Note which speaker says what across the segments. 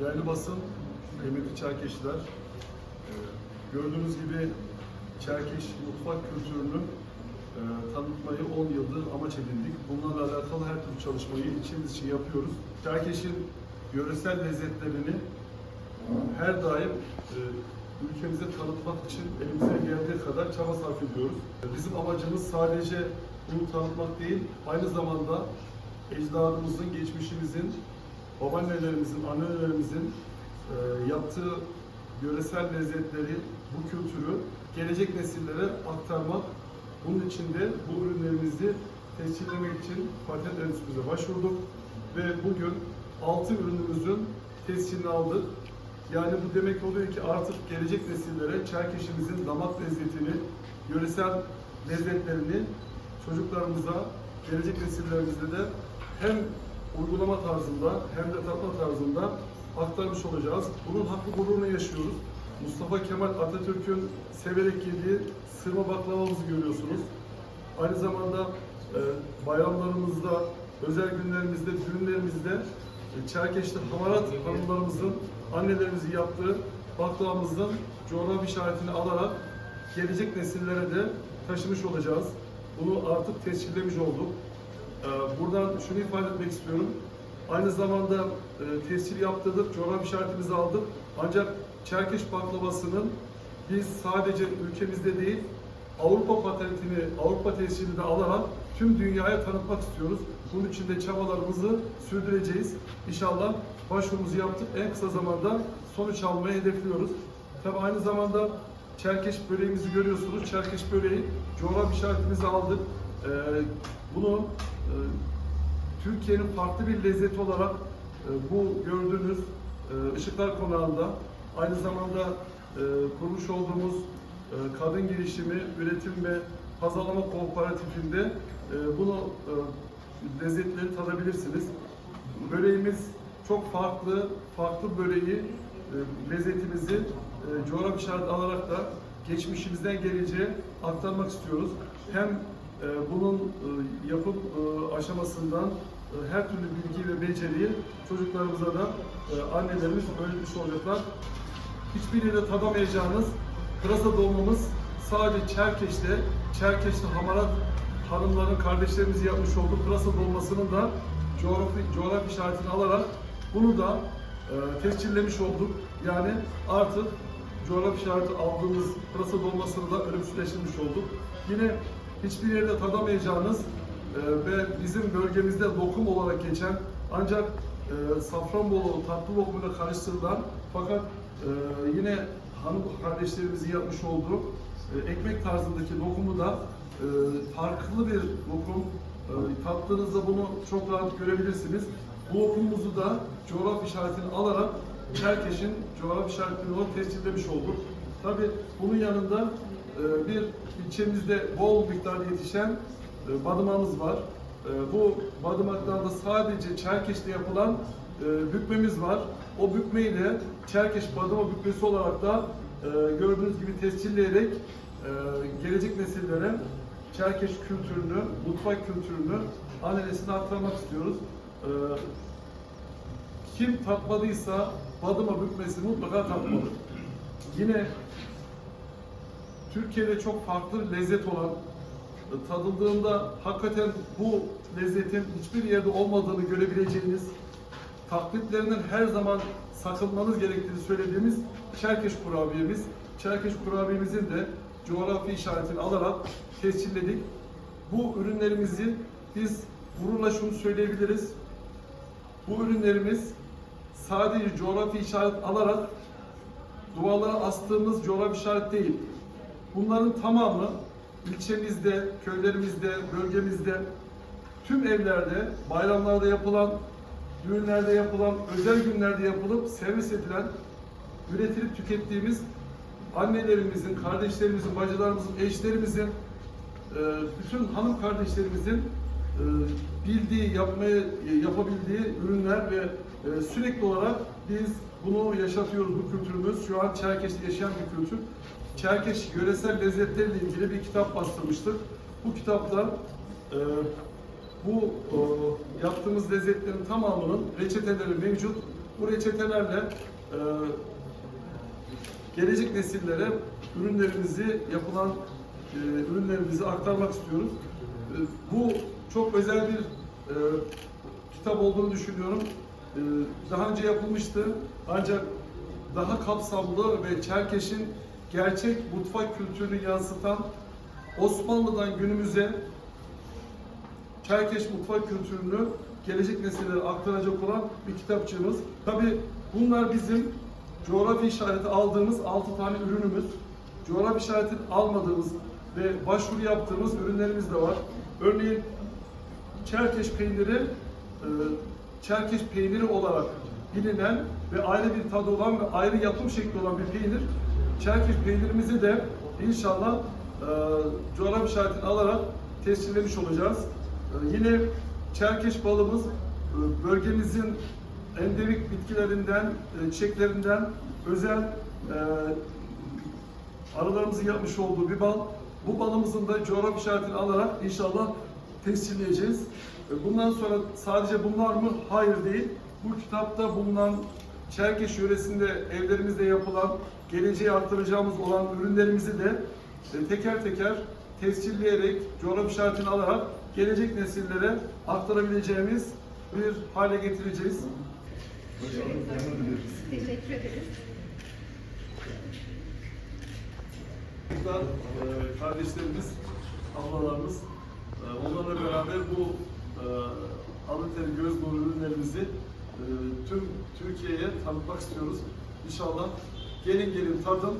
Speaker 1: Değerli basın, kıymetli Çerkeşliler, e, gördüğünüz gibi Çerkeş mutfak kültürünü e, tanıtmayı 10 yıldır amaç edindik. Bunlarla alakalı her türlü çalışmayı içimiz için yapıyoruz. Çerkeş'in yöresel lezzetlerini her daim e, ülkemize tanıtmak için elimizden geldiği kadar çaba sarf ediyoruz. Bizim amacımız sadece bunu tanıtmak değil, aynı zamanda ecdadımızın, geçmişimizin, babaannelerimizin, annelerimizin e, yaptığı yöresel lezzetleri, bu kültürü gelecek nesillere aktarmak. Bunun için de bu ürünlerimizi tescillemek için patent enstitümüze başvurduk ve bugün 6 ürünümüzün tescilini aldık. Yani bu demek oluyor ki artık gelecek nesillere Çerkeş'imizin damak lezzetini, yöresel lezzetlerini çocuklarımıza, gelecek nesillerimize de hem uygulama tarzında hem de tatma tarzında aktarmış olacağız. Bunun hakkı gururunu yaşıyoruz. Mustafa Kemal Atatürk'ün severek yediği sırma baklavamızı görüyorsunuz. Aynı zamanda e, bayramlarımızda, özel günlerimizde, düğünlerimizde e, Çerkeş'te hamarat hanımlarımızın, annelerimizin yaptığı baklavamızın coğrafi işaretini alarak gelecek nesillere de taşımış olacağız. Bunu artık tescillemiş olduk. Ee, Buradan şunu ifade etmek istiyorum. Aynı zamanda e, tescil yaptırdık, coğrafi işaretimizi aldık. Ancak Çerkeş baklavasının biz sadece ülkemizde değil, Avrupa patentini, Avrupa tescilini de alarak tüm dünyaya tanıtmak istiyoruz. Bunun için de çabalarımızı sürdüreceğiz. İnşallah başvurumuzu yaptık. En kısa zamanda sonuç almayı hedefliyoruz. Tabii aynı zamanda Çerkeş böreğimizi görüyorsunuz. Çerkeş böreği coğrafi işaretimizi aldık. Ee, bunu e, Türkiye'nin farklı bir lezzeti olarak e, bu gördüğünüz e, Işıklar Konağı'nda aynı zamanda e, kurmuş olduğumuz e, kadın girişimi, üretim ve pazarlama kooperatifinde e, bunu e, lezzetleri tadabilirsiniz. Böreğimiz çok farklı, farklı böreği, e, lezzetimizi e, coğrafi işaret alarak da geçmişimizden geleceğe aktarmak istiyoruz. Hem e, bunun e, yapım e, aşamasından e, her türlü bilgi ve beceriyi çocuklarımıza da annelerimiz öğretmiş olacaklar. Hiçbir yerde tadamayacağınız pırasa dolmamız sadece Çerkeş'te, Çerkeş'te hamarat hanımların kardeşlerimiz yapmış olduğu pırasa dolmasının da coğrafi, coğrafi işaretini alarak bunu da e, tescillemiş olduk. Yani artık coğrafi işareti aldığımız pırasa dolmasını da ölümsüzleştirmiş olduk. Yine hiçbir yerde tadamayacağınız e, ve bizim bölgemizde lokum olarak geçen ancak e, Safranbolu tatlı lokumuyla karıştırılan fakat e, yine hanım kardeşlerimizin yapmış olduğu e, ekmek tarzındaki lokumu da e, farklı bir lokum. E, tattığınızda bunu çok rahat görebilirsiniz. Bu lokumumuzu da coğrafi işaretini alarak Çerkeş'in coğrafi işaretini tescillemiş olduk. Tabi bunun yanında e, bir ilçemizde bol miktarda yetişen e, badımağımız var. E, bu badımaklarda sadece Çerkeş'te yapılan e, bükmemiz var. O bükmeyi de Çerkeş badıma bükmesi olarak da e, gördüğünüz gibi tescilleyerek gelecek nesillere Çerkeş kültürünü, mutfak kültürünü annesine aktarmak istiyoruz. Kim tatmadıysa badıma bükmesi mutlaka tatmalı. Yine Türkiye'de çok farklı lezzet olan, tadıldığında hakikaten bu lezzetin hiçbir yerde olmadığını görebileceğiniz, taklitlerinden her zaman sakınmanız gerektiğini söylediğimiz Çerkeş kurabiyemiz. Çerkeş kurabiyemizin de coğrafi işaretini alarak tescilledik. Bu ürünlerimizi biz gururla şunu söyleyebiliriz. Bu ürünlerimiz sadece coğrafi işaret alarak duvarlara astığımız coğrafi işaret değil. Bunların tamamı ilçemizde, köylerimizde, bölgemizde, tüm evlerde, bayramlarda yapılan, düğünlerde yapılan, özel günlerde yapılıp servis edilen, üretilip tükettiğimiz annelerimizin, kardeşlerimizin, bacılarımızın, eşlerimizin, e, bütün hanım kardeşlerimizin bildiği, yapmayı, e, yapabildiği ürünler ve e, sürekli olarak biz bunu yaşatıyoruz bu kültürümüz. Şu an Çerkeş'te yaşayan bir kültür. Çerkeş yöresel lezzetleriyle ilgili bir kitap bastırmıştık. Bu kitapta e, bu e, yaptığımız lezzetlerin tamamının reçeteleri mevcut. bu reçetelerle e, gelecek nesillere ürünlerimizi yapılan e, ürünlerimizi aktarmak istiyoruz. E, bu çok özel bir e, kitap olduğunu düşünüyorum. E, daha önce yapılmıştı ancak daha kapsamlı ve Çerkeş'in gerçek mutfak kültürünü yansıtan Osmanlı'dan günümüze Çerkeş mutfak kültürünü gelecek nesillere aktaracak olan bir kitapçığımız. Tabi bunlar bizim coğrafi işareti aldığımız 6 tane ürünümüz. Coğrafi işareti almadığımız ve başvuru yaptığımız ürünlerimiz de var. Örneğin Çerkeş peyniri e, Çerkeş peyniri olarak bilinen ve ayrı bir tadı olan ve ayrı yapım şekli olan bir peynir. Çerkeş peynirimizi de inşallah e, coğrafi işaretini alarak tescillemiş olacağız. E, yine Çerkeş balımız e, bölgemizin endemik bitkilerinden, e, çiçeklerinden özel e, arılarımızın yapmış olduğu bir bal. Bu balımızın da coğrafi işaretini alarak inşallah tescilleyeceğiz. E, Bundan sonra sadece bunlar mı? Hayır değil. Bu kitapta bulunan Çerkeş yöresinde evlerimizde yapılan, geleceğe aktaracağımız olan ürünlerimizi de e, teker teker tescilleyerek, coğrafi işaretini alarak gelecek nesillere aktarabileceğimiz bir hale getireceğiz.
Speaker 2: Teşekkür ederiz.
Speaker 1: Çocuklar, e, kardeşlerimiz, ablalarımız, onlarla beraber bu e, alın göz nuru ürünlerimizi e, tüm Türkiye'ye tanıtmak istiyoruz. İnşallah gelin gelin tadın.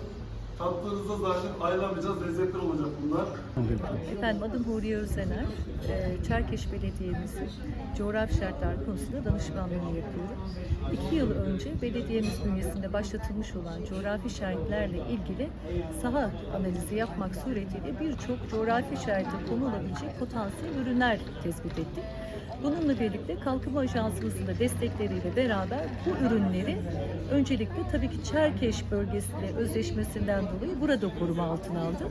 Speaker 1: Tattığınızda zaten ayrılamayacağız lezzetler olacak bunlar.
Speaker 3: Efendim adım Huriye Özener. Ee, Çerkeş Belediye'mizin coğrafi şartlar konusunda danışmanlığını yapıyorum. İki yıl önce belediyemiz bünyesinde başlatılmış olan coğrafi işaretlerle ilgili saha analizi yapmak suretiyle birçok coğrafi işarete konulabilecek potansiyel ürünler tespit ettik. Bununla birlikte Kalkınma Ajansımızın da destekleriyle beraber bu ürünleri öncelikle tabii ki Çerkeş bölgesiyle özleşmesinden dolayı burada koruma altına aldık.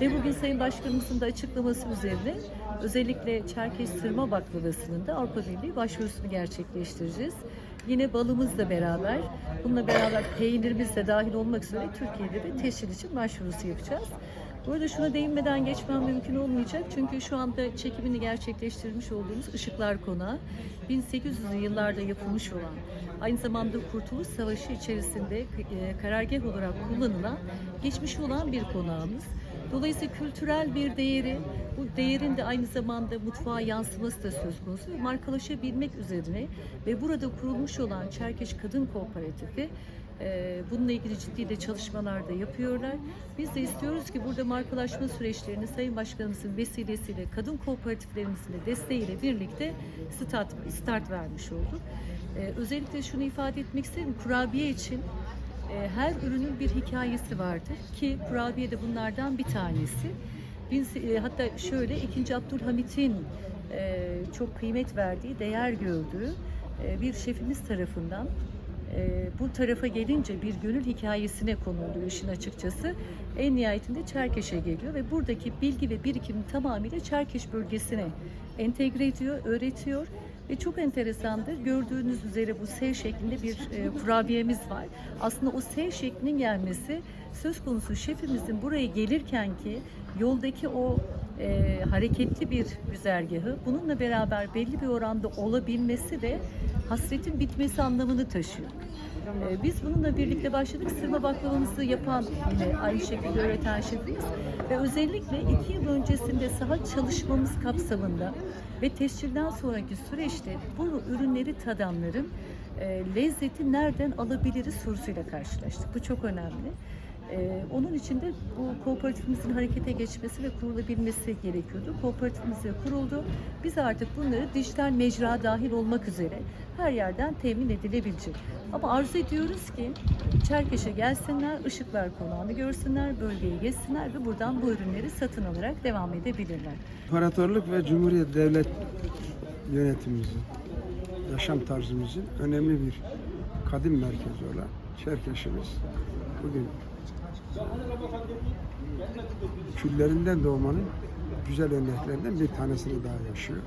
Speaker 3: Ve bugün Sayın Başkanımızın da açıklaması üzerine özellikle Çerkeş Sırma Baklavası'nın da Avrupa Birliği başvurusunu gerçekleştireceğiz. Yine balımızla beraber, bununla beraber peynirimiz de dahil olmak üzere Türkiye'de de tescil için başvurusu yapacağız. Bu arada şuna değinmeden geçmem mümkün olmayacak çünkü şu anda çekimini gerçekleştirmiş olduğumuz Işıklar Konağı 1800'lü yıllarda yapılmış olan aynı zamanda Kurtuluş Savaşı içerisinde e, karargah olarak kullanılan geçmiş olan bir konağımız. Dolayısıyla kültürel bir değeri, bu değerin de aynı zamanda mutfağa yansıması da söz konusu markalaşabilmek üzerine ve burada kurulmuş olan Çerkeş Kadın Kooperatifi bununla ilgili ciddi de çalışmalar da yapıyorlar. Biz de istiyoruz ki burada markalaşma süreçlerini Sayın Başkanımızın vesilesiyle kadın kooperatiflerimizin de desteğiyle birlikte start, start vermiş olduk. E, özellikle şunu ifade etmek isterim. Kurabiye için e, her ürünün bir hikayesi vardır ki kurabiye de bunlardan bir tanesi. Biz, e, hatta şöyle 2. Abdülhamit'in e, çok kıymet verdiği, değer gördüğü bir şefimiz tarafından e, bu tarafa gelince bir gönül hikayesine konuluyor işin açıkçası. En nihayetinde Çerkeş'e geliyor ve buradaki bilgi ve birikimi tamamıyla Çerkeş bölgesine entegre ediyor, öğretiyor ve çok enteresandır. Gördüğünüz üzere bu S şeklinde bir e, kurabiyemiz var. Aslında o S şeklinin gelmesi söz konusu şefimizin buraya gelirken ki yoldaki o e, hareketli bir güzergahı bununla beraber belli bir oranda olabilmesi ve hasretin bitmesi anlamını taşıyor. E, biz bununla birlikte başladık. Sırma baklavamızı yapan yine aynı şekilde öğreten şefimiz ve özellikle iki yıl öncesinde saha çalışmamız kapsamında ve tescilden sonraki süreçte bu ürünleri tadanların e, lezzeti nereden alabiliriz sorusuyla karşılaştık. Bu çok önemli. Ee, onun için de bu kooperatifimizin harekete geçmesi ve kurulabilmesi gerekiyordu. Kooperatifimiz de kuruldu. Biz artık bunları dijital mecra dahil olmak üzere her yerden temin edilebilecek. Ama arzu ediyoruz ki Çerkeş'e gelsinler, ışıklar konağını görsünler, bölgeyi gezsinler ve buradan bu ürünleri satın alarak devam edebilirler.
Speaker 4: İmparatorluk ve Cumhuriyet devlet yönetimimizin, yaşam tarzımızın önemli bir kadim merkezi olan Çerkeş'imiz bugün küllerinden doğmanın güzel örneklerinden bir tanesini daha yaşıyor.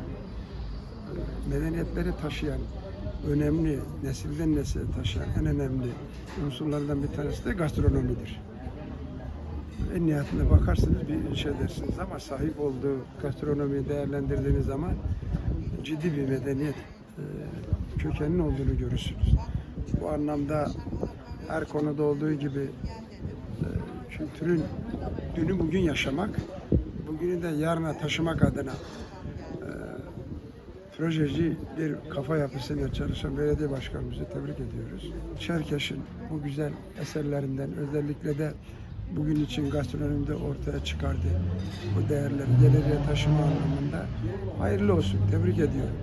Speaker 4: Medeniyetleri taşıyan önemli, nesilden nesile taşıyan en önemli unsurlardan bir tanesi de gastronomidir. En nihayetinde bakarsınız bir şey dersiniz ama sahip olduğu gastronomiyi değerlendirdiğiniz zaman ciddi bir medeniyet e, kökeninin olduğunu görürsünüz. Bu anlamda her konuda olduğu gibi e, kültürün dünü bugün yaşamak, bugünü de yarına taşımak adına e, projeci bir kafa yapısıyla çalışan belediye başkanımızı tebrik ediyoruz. Çerkeş'in bu güzel eserlerinden özellikle de bugün için gastronomide ortaya çıkardı bu değerleri geleceğe taşıma anlamında hayırlı olsun. Tebrik ediyorum.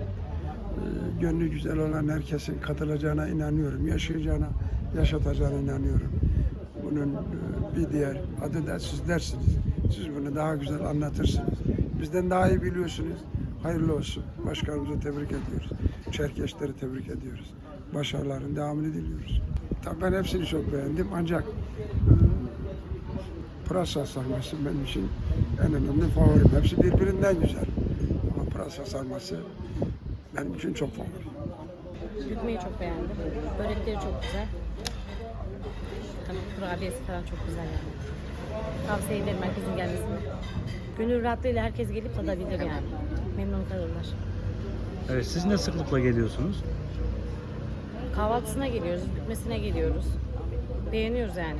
Speaker 4: Ee, Gönlü güzel olan herkesin katılacağına inanıyorum. Yaşayacağına, yaşatacağına inanıyorum. Bunun e, bir diğer adı da sizlersiniz. Siz bunu daha güzel anlatırsınız. Bizden daha iyi biliyorsunuz. Hayırlı olsun. Başkanımızı tebrik ediyoruz. Çerkeşleri tebrik ediyoruz. Başarıların devamını diliyoruz. Tabii ben hepsini çok beğendim ancak pırasa sarması benim için en önemli favorim. Hepsi birbirinden güzel. Ama pırasa sarması benim için çok favori.
Speaker 2: Bükmeyi çok beğendim. Börekleri çok güzel. Tabii kurabiyesi falan çok güzel yani. Tavsiye ederim herkesin gelmesini. Gönül rahatlığıyla herkes gelip tadabilir yani. Memnun kalırlar.
Speaker 5: Evet, siz ne sıklıkla geliyorsunuz?
Speaker 2: Kahvaltısına geliyoruz, bükmesine geliyoruz. Beğeniyoruz yani.